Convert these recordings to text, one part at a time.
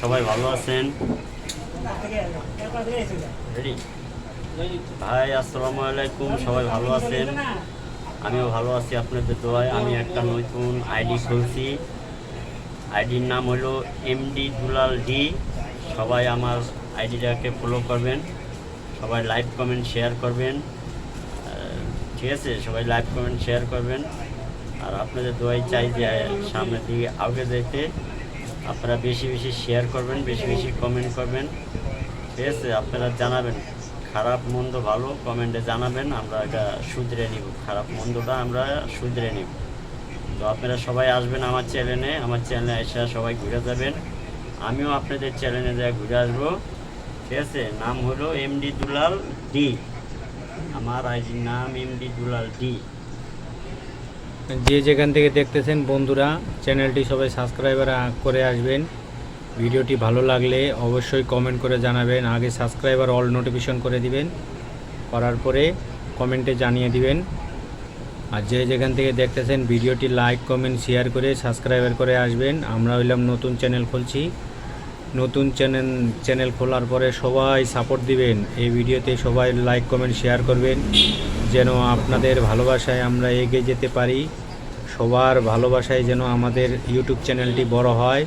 সবাই ভালো আছেন? ভাই, আসসালামু আলাইকুম, সবাই ভালো আছেন? আমিও ভালো আছি, আপনাদের দোয়ায়। আমি একটা নতুন আইডি খুলছি। আইডির নাম হলো এমডি দুলাল ডি। সবাই আমার আইডিটাকে ফলো করবেন। সবাই লাইক কমেন্ট শেয়ার করবেন। ঠিক আছে, সবাই লাইক কমেন্ট শেয়ার করবেন। আর আপনাদের দোয়াই চাই যে সামনের দিকে আগে যেতে। আপনারা বেশি বেশি শেয়ার করবেন, বেশি বেশি কমেন্ট করবেন। ঠিক আছে, আপনারা জানাবেন। খারাপ, মন্দ, ভালো কমেন্টে জানাবেন, আমরা এটা শুধরে নিব। খারাপ, মন্দটা আমরা শুধরে নিব। তো আপনারা সবাই আসবেন আমার চ্যানেলে আমার চ্যানেলে এসে সবাই ঘুরে যাবেন। আমিও আপনাদের চ্যানেলে যা ঘুরে আসব। ঠিক আছে, নাম হলো এমডি দুলাল ডি আমার আইডির নাম এমডি দুলাল ডি যে যেখান থেকে দেখতেছেন বন্ধুরা, চ্যানেলটি সবাই সাবস্ক্রাইবার করে আসবেন। ভিডিওটি ভালো লাগলে অবশ্যই কমেন্ট করে জানাবেন। আগে সাবস্ক্রাইবার অল নোটিফিকেশন করে দিবেন। করার পরে কমেন্টে জানিয়ে দিবেন। আর যে যেখান থেকে দেখতেছেন ভিডিওটি লাইক, কমেন্ট, শেয়ার করে সাবস্ক্রাইবার করে আসবেন। আমরা হইলাম নতুন চ্যানেল খুলছি। নতুন চ্যানেল চ্যানেল খোলার পরে সবাই সাপোর্ট দিবেন। এই ভিডিওতে সবাই লাইক, কমেন্ট, শেয়ার করবেন। যেন আপনাদের ভালোবাসায় আমরা এগিয়ে যেতে পারি। সবার ভালোবাসায় যেন আমাদের ইউটিউব চ্যানেলটি বড় হয়।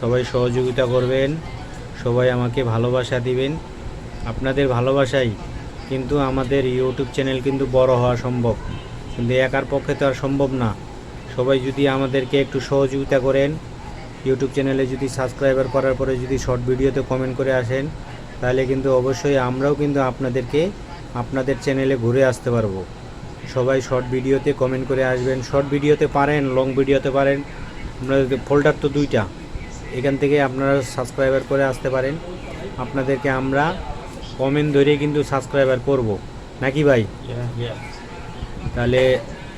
সবাই সহযোগিতা করবেন, সবাই আমাকে ভালোবাসা দিবেন। আপনাদের ভালোবাসাই কিন্তু আমাদের ইউটিউব চ্যানেল কিন্তু বড় হওয়া সম্ভব। কিন্তু একার পক্ষে তো আর সম্ভব না। সবাই যদি আমাদেরকে একটু সহযোগিতা করেন ইউটিউব চ্যানেলে যদি সাবস্ক্রাইবার করার পরে যদি শর্ট ভিডিওতে কমেন্ট করে আসেন, তাহলে কিন্তু অবশ্যই আমরাও কিন্তু আপনাদেরকে, আপনাদের চ্যানেলে ঘুরে আসতে পারব। সবাই শর্ট ভিডিওতে কমেন্ট করে আসবেন। শর্ট ভিডিওতে পারেন লং ভিডিওতে পারেন। আপনাদের ফোল্ডার তো দুইটা। এখান থেকে আপনারা সাবস্ক্রাইবার করে আসতে পারেন। আপনাদেরকে আমরা কমেন্ট ধরে কিন্তু সাবস্ক্রাইবার করব। নাকি ভাই? তাহলে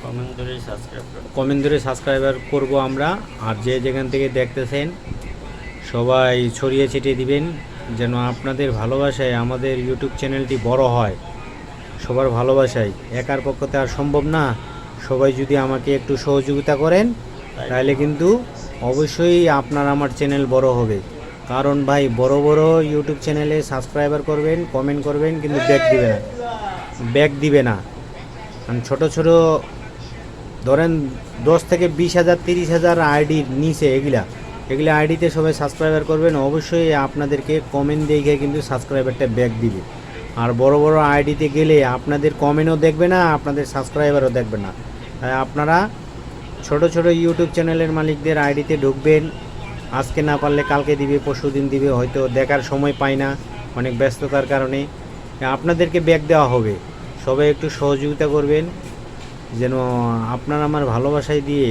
কমেন্ট ধরে সাবস্ক্রাইব কমেন্ট ধরে সাবস্ক্রাইবার করব আমরা। আর যে যেখান থেকে দেখতেছেন সবাই ছড়িয়ে ছিটিয়ে দিবেন যেন আপনাদের ভালোবাসায় আমাদের ইউটিউব চ্যানেলটি বড় হয়। সবার ভালোবাসায় একার পক্ষতে আর সম্ভব না। সবাই যদি আমাকে একটু সহযোগিতা করেন তাহলে কিন্তু অবশ্যই আপনার আমার চ্যানেল বড় হবে। কারণ ভাই, বড় বড় ইউটিউব চ্যানেলে সাবস্ক্রাইবার করবেন, কমেন্ট করবেন, কিন্তু ব্যাক দিবে না। ব্যাক দিবে না। কারণ ছোট ছোট, ধরেন দশ থেকে বিশ হাজার, তিরিশ হাজার আইডির নিচে এগুলা। এগুলা আইডিতে সবাই সাবস্ক্রাইবার করবেন, অবশ্যই আপনাদেরকে কমেন্ট দেখে কিন্তু সাবস্ক্রাইবারটা ব্যাক দিবে। আর বড় বড় আইডিতে গেলে আপনাদের কমেন্টও দেখবে না, আপনাদের সাবস্ক্রাইবারও দেখবে না। তাই আপনারা ছোট ছোট ইউটিউব চ্যানেলের মালিকদের আইডিতে ঢুকবেন। আজকে না পারলে কালকে দিবে, পরশু দিন দিবে, হয়তো দেখার সময় পায় না, অনেক ব্যস্ততার কারণে। আপনাদেরকে ব্যাক দেওয়া হবে। সবাই একটু সহযোগিতা করবেন, যেন আপনার আমার ভালোবাসায় দিয়ে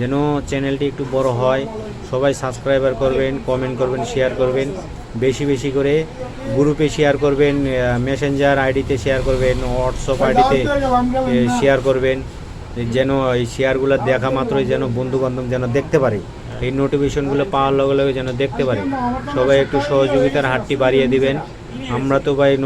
যেন চ্যানেলটি একটু বড় হয়। সবাই সাবস্ক্রাইবার করবেন, কমেন্ট করবেন, শেয়ার করবেন। বেশি বেশি করে গ্রুপে শেয়ার করবেন মেসেঞ্জার আইডিতে শেয়ার করবেন হোয়াটসঅ্যাপ আইডিতে শেয়ার করবেন। যেন এই শেয়ারগুলো দেখা মাত্রই যেন বন্ধুবান্ধব যেন দেখতে পারে। এই নোটিফিকেশনগুলো পাওয়ার লগে লগে যেন দেখতে পারে। সবাই একটু সহযোগিতার হাতটি বাড়িয়ে দিবেন। আমরা তো ভাই নতুন